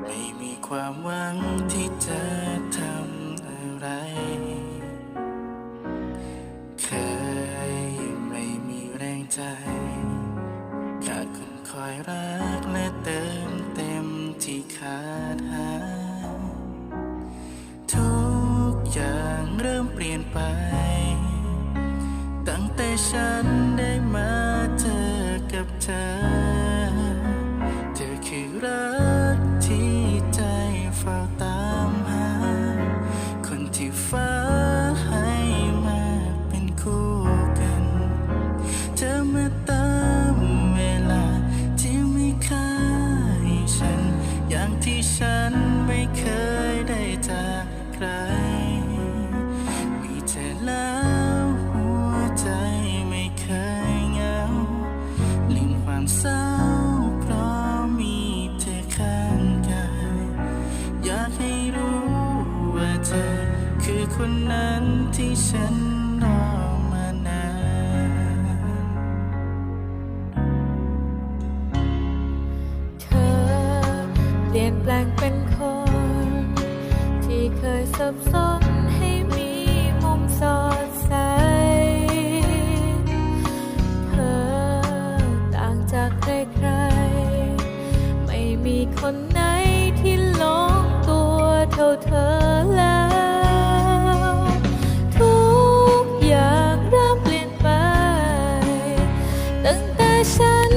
ไม่มีความหวังที่จะทำอะไร เคยไม่มีแรงใจ ขาดคนคอยรักและเติมเต็มที่ขาดหายทุกอย่างเริ่มเปลี่ยนไป ตั้งแต่ฉันได้มาเจอกับเธอ ไม่เคยได้จากใคร มีเธอแล้วหัวใจไม่เคยเหงา ลืมความเศร้าเพราะมีเธอข้างกาย อยากให้รู้ว่าเธอคือคนนั้นที่ฉันรอมานานเธอเปลี่ยนแปลงเป็นคนที่ เคยสับสนให้มีมุมสอดใส เธอต่างจากใครๆ ไม่มีคนไหนที่หลงตัวเท่าเธอแล้ว ทุกอย่างเริ่มเปลี่ยนไป ตั้งแต่ฉัน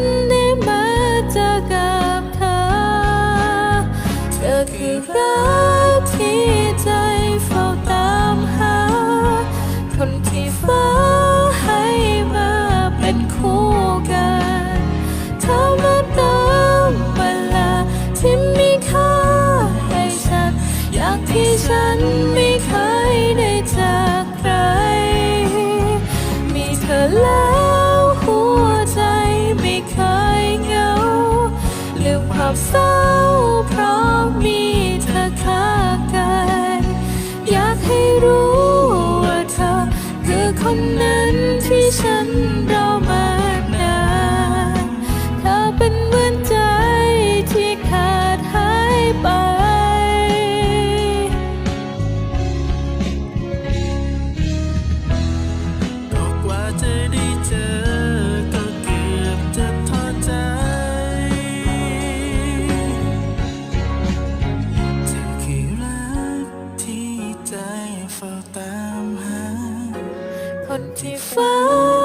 ฉันไม่เคยได้จากใคร มีเธอแล้วหัวใจไม่เคยเหงาลืมความเศร้าเพราะมี เฝ้าตามหาคนที่ฟ้า